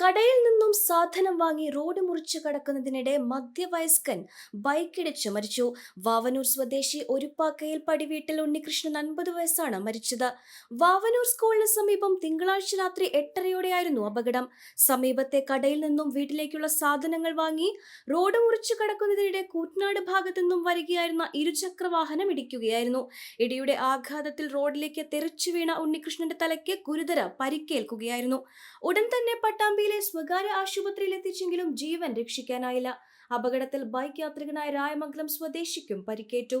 കടയിൽ നിന്നും സാധനം വാങ്ങി റോഡ് മുറിച്ചു കടക്കുന്നതിനിടെ മധ്യവയസ്കൻ ബൈക്കിടിച്ച് മരിച്ചു. വാവനൂർ സ്വദേശി ഒരുപ്പാക്കയിൽ പടിവീട്ടിൽ ഉണ്ണികൃഷ്ണൻ അൻപത് വയസ്സാണ് മരിച്ചത്. വാവനൂർ സ്കൂളിന് സമീപം തിങ്കളാഴ്ച രാത്രി എട്ടരയോടെയായിരുന്നു അപകടം. സമീപത്തെ കടയിൽ നിന്നും വീട്ടിലേക്കുള്ള സാധനങ്ങൾ വാങ്ങി റോഡ് മുറിച്ചു കടക്കുന്നതിനിടെ കൂറ്റനാട് ഭാഗത്തു നിന്നും വരികയായിരുന്ന ഇരുചക്ര വാഹനം ഇടിക്കുകയായിരുന്നു. ഇടിയുടെ ആഘാതത്തിൽ റോഡിലേക്ക് തെറിച്ചു വീണ ഉണ്ണികൃഷ്ണന്റെ തലയ്ക്ക് ഗുരുതര പരിക്കേൽക്കുകയായിരുന്നു. ഉടൻ തന്നെ പട്ടാമ്പിയിലെ സ്വകാര്യ ആശുപത്രിയിൽ എത്തിച്ചെങ്കിലും ജീവൻ രക്ഷിക്കാനായില്ല. അപകടത്തിൽ ബൈക്ക് യാത്രികനായ രായമംഗലം സ്വദേശിക്കും പരിക്കേറ്റു.